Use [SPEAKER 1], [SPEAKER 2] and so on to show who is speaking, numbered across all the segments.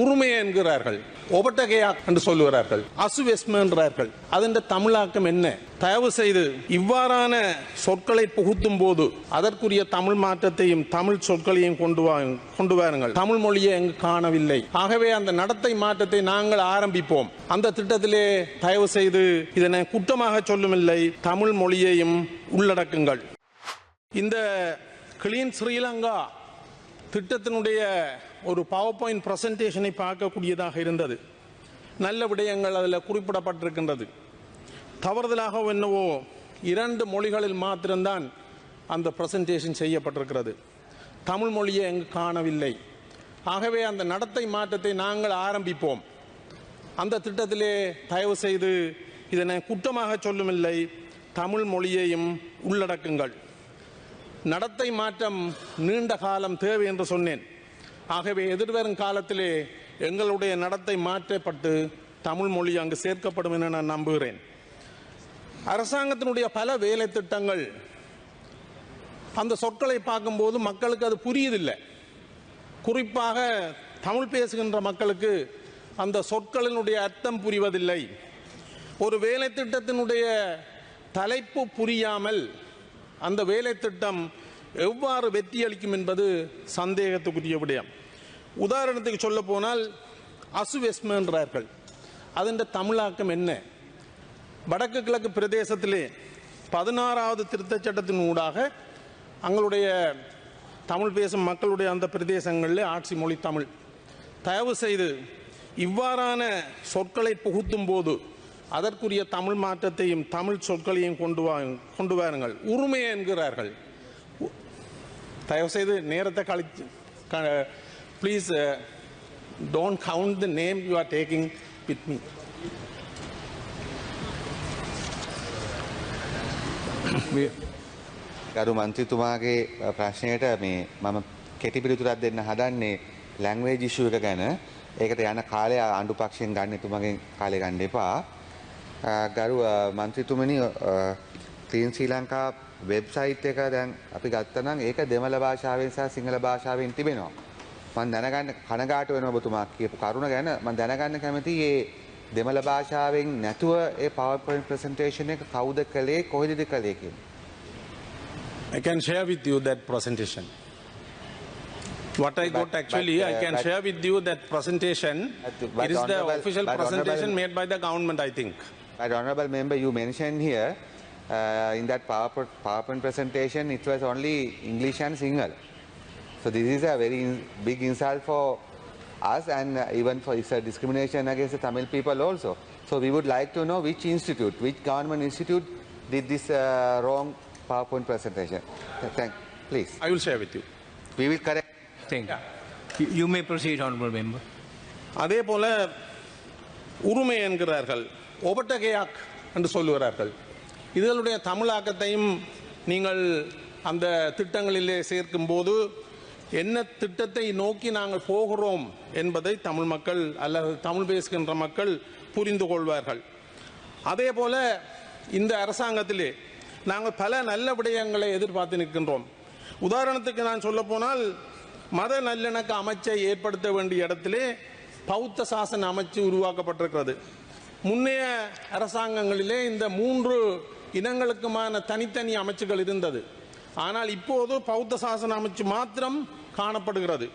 [SPEAKER 1] உரிமை என்கிறார்கள். ஒபட்டகையா என்று சொல்லுகிறார்கள். அசுவெஸ்ம என்றார்கள் அதன் தமிழாக்கம் என்ன? தயவு செய்து இவ்வாறான சொற்களை புகுத்தும் போது அதற்குரிய தமிழ் மாற்றத்தையும் தமிழ் சொற்களையும் கொண்டு வா கொண்டு வாருங்கள். தமிழ் மொழியை எங்கு காணவில்லை. ஆகவே அந்த நடத்தை மாற்றத்தை நாங்கள் ஆரம்பிப்போம். அந்த திட்டத்திலே தயவு செய்து இதனை குற்றமாக சொல்லுமில்லை. தமிழ் மொழியையும் உள்ளடக்குங்கள். இந்த கிளீன் ஸ்ரீலங்கா திட்டத்தினுடைய ஒரு பவர் பாயிண்ட் ப்ரெசன்டேஷனை பார்க்கக்கூடியதாக இருந்தது. நல்ல விடயங்கள் அதில் குறிப்பிடப்பட்டிருக்கின்றது. தவறுதலாக என்னவோ இரண்டு மொழிகளில் மாத்திரம்தான் அந்த ப்ரெசன்டேஷன் செய்யப்பட்டிருக்கிறது. தமிழ் மொழியை எங்கு காணவில்லை. ஆகவே அந்த நடத்தை மாற்றத்தை நாங்கள் ஆரம்பிப்போம். அந்த திட்டத்திலே தயவு செய்து இதனை குற்றமாக சொல்லுமில்லை. தமிழ் மொழியையும் உள்ளடக்குங்கள். நடத்தை மாற்றம் நீண்ட காலம் தேவை என்று சொன்னேன். ஆகவே எதிர்வரும் காலத்திலே எங்களுடைய நடத்தை மாற்றப்பட்டு தமிழ் மொழி அங்கு சேர்க்கப்படும் என நான் நம்புகிறேன். அரசாங்கத்தினுடைய பல வேலை திட்டங்கள் அந்த சொற்களை பார்க்கும்போது மக்களுக்கு அது புரியுதில்லை. குறிப்பாக தமிழ் பேசுகின்ற மக்களுக்கு அந்த சொற்களினுடைய அர்த்தம் புரிவதில்லை. ஒரு வேலை திட்டத்தினுடைய தலைப்பு புரியாமல் அந்த வேலை திட்டம் எவ்வாறு வெற்றியளிக்கும் என்பது சந்தேகத்துக்குரிய விடயம். உதாரணத்துக்கு சொல்ல போனால் அசுவெஸ்ம என்றார்கள். அதன் தமிழாக்கம் என்ன? வடக்கு கிழக்கு பிரதேசத்திலே பதினாறாவது திருத்தச் சட்டத்தின் ஊடாக அங்களுடைய தமிழ் பேசும் மக்களுடைய அந்த பிரதேசங்களில் ஆட்சி மொழி தமிழ். தயவு செய்து இவ்வாறான சொற்களை புகுத்தும் போது அதற்குரிய தமிழ் மாற்றத்தையும் தமிழ் சொற்களையும் கொண்டு வா கொண்டு வாருங்கள். உரிமை என்கிறார்கள். தயவு செய்து நேரத்தை கழிச்சு please don't count the name you are taking with me
[SPEAKER 2] ගරු මන්ත්‍රතුමාගේ ප්‍රශ්නයට මේ මම කෙටි පිළිතුරක් දෙන්න හදන්නේ ලැංවේජ් ඉෂුව එක ගැන ඒකට යන කාලය ආණ්ඩු පක්ෂයෙන් ගන්න එතුමගෙන් කාලය ගන්න එපා අ, ගරු අ, මන්ත්‍රතුමනි තීන් ශ්‍රී ලංකා වෙබ්සයිට් එක දැන් අපි ගත්තනම් ඒක දෙමළ භාෂාවෙන් සහ සිංහල භාෂාවෙන් තිබෙනවා මන් දැනගන්න කනගාට වෙන ඔබතුමා කියපු කරුණ ගැන මන් දැනගන්න කැමති ඒ දෙමළ භාෂාවෙන් නැතුව ඒ පවර්පොයින්ට් ප්‍රසන්ටේෂන් එක කවුද කළේ කොහෙදද කළේ කියන
[SPEAKER 1] I can share with you that presentation. What I
[SPEAKER 2] But-
[SPEAKER 1] got actually,
[SPEAKER 2] but,
[SPEAKER 1] I
[SPEAKER 2] uh,
[SPEAKER 1] can
[SPEAKER 2] but-
[SPEAKER 1] share with you that presentation.
[SPEAKER 2] But-
[SPEAKER 1] It is the official presentation made by the government, I think.
[SPEAKER 2] But honorable member, you mentioned here uh, in that PowerPoint, PowerPoint presentation, it was only English and single. So this is a very in- big insult for us and uh, even for it's a discrimination against the Tamil people also. So we would like to know which institute, which government institute did this uh, wrong PowerPoint presentation. Th- Thank, please.
[SPEAKER 1] I will share with you.
[SPEAKER 2] We will correct.
[SPEAKER 3] Thank you. You- You may proceed, honorable member.
[SPEAKER 1] அதே போல உரிமை என்கிறார்கள் ஒபட்டகையாக் என்று சொல்லுகிறார்கள் இதனுடைய தமிழாக்கத்தையும் நீங்கள் அந்த திட்டங்களிலே சேர்க்கும் போது என்ன திட்டத்தை நோக்கி நாங்கள் போகிறோம் என்பதை தமிழ் மக்கள் அல்லது தமிழ் பேசுகின்ற மக்கள் புரிந்து கொள்வார்கள். அதே போல இந்த அரசாங்கத்திலே நாங்கள் பல நல்ல விடயங்களை எதிர்பார்த்து நிற்கின்றோம். உதாரணத்துக்கு நான் சொல்ல போனால் மத நல்லிணக்க அமைச்சை ஏற்படுத்த வேண்டிய இடத்திலே பௌத்த சாசன அமைச்சு உருவாக்கப்பட்டிருக்கிறது. முன்னைய அரசாங்கங்களிலே இந்த மூன்று இனங்களுக்குமான தனித்தனி அமைச்சுகள் இருந்தது. ஆனால் இப்போது பௌத்த சாசன அமைச்சு மாத்திரம் காணப்படுகிறது.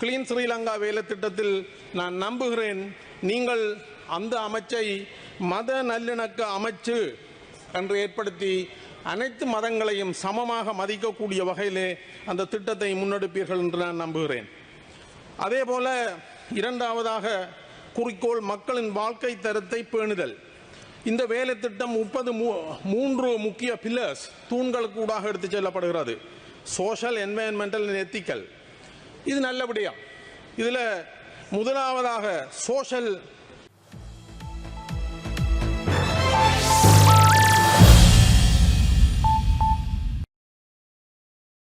[SPEAKER 1] கிளீன் ஸ்ரீலங்கா வேலை திட்டத்தில் நான் நம்புகிறேன் நீங்கள் அந்த அமைச்சை மத நல்லிணக்க அமைச்சு என்று ஏற்படுத்தி அனைத்து மதங்களையும் சமமாக மதிக்கக்கூடிய வகையிலே அந்த திட்டத்தை முன்னெடுப்பீர்கள் என்று நான் நம்புகிறேன். அதே போல இரண்டாவதாக குறிக்கோள் மக்களின் வாழ்க்கை தரத்தை பேணுதல். இந்த வேலை திட்டம் முப்பது மூன்று முக்கிய பில்லர்ஸ் தூண்களுக்கு ஊடாக எடுத்துச் செல்லப்படுகிறது. சோஷியல் என்வயன்மெண்டல் எத்திக்கல் இது நல்லபடியா. இதில் முதலாவதாக சோஷியல்